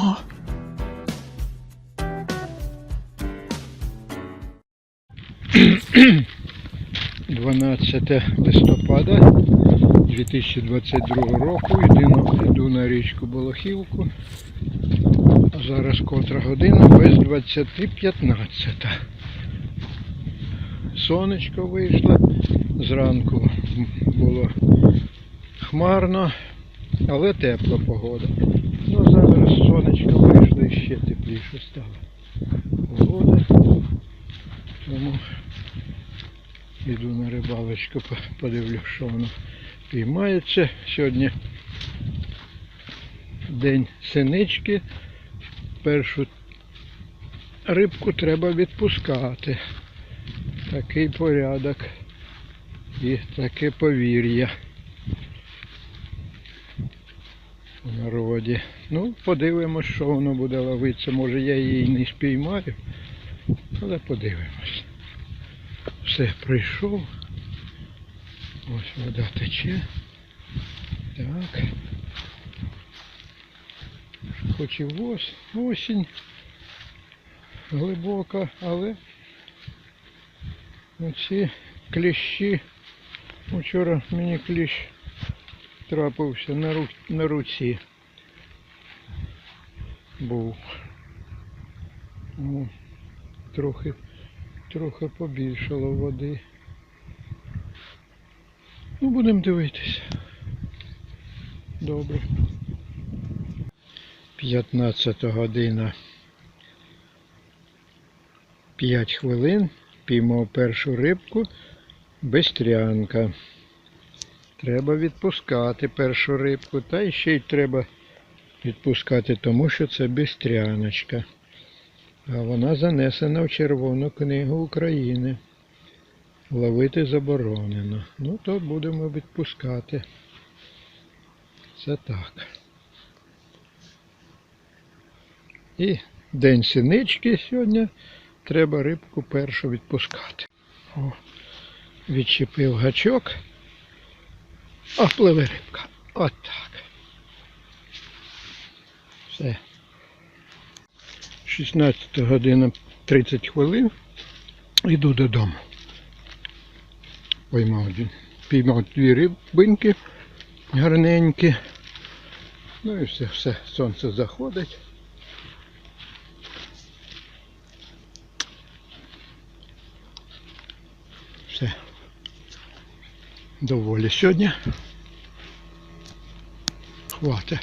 О. Дванадцяте листопада 2022 року. Йду, на річку Болохівку. Зараз котра година без 20.15. Сонечко вийшло. Зранку було хмарно, але тепла погода. Ну зараз сонечко вийшло і ще тепліше стало. Погода. Тому йду на рибалочку, подивлюсь, що воно піймається. Сьогодні день синички. Першу рибку треба відпускати. Такий порядок і таке повір'я в народі. Ну, подивимось, що воно буде ловитися. Може я її не спіймаю, але подивимось. Все, прийшов. Ось вода тече. Так. Хоч і осінь глибока, але оці кліщі. Вчора мені кліщ трапився на, ру... на руці. Був. Ну, трохи, трохи побільшало води. Ну, будемо дивитися. Добре. 15 година 5 хвилин. Піймав першу рибку. Бестрянка. Треба відпускати першу рибку. Та ще й треба відпускати, тому що це бестряночка. А вона занесена в Червону книгу України. Ловити заборонено. Ну, то будемо відпускати. Це так. І день синички сьогодні. Треба рибку першу відпускати. О, відчепив гачок. О, пливе рибка. От так. Все. 16 година 30 хвилин. Іду додому. Поймав, дві- піймав дві рибинки гарненькі. Ну і все, все, сонце заходить. Все. Доволі сьогодні. water.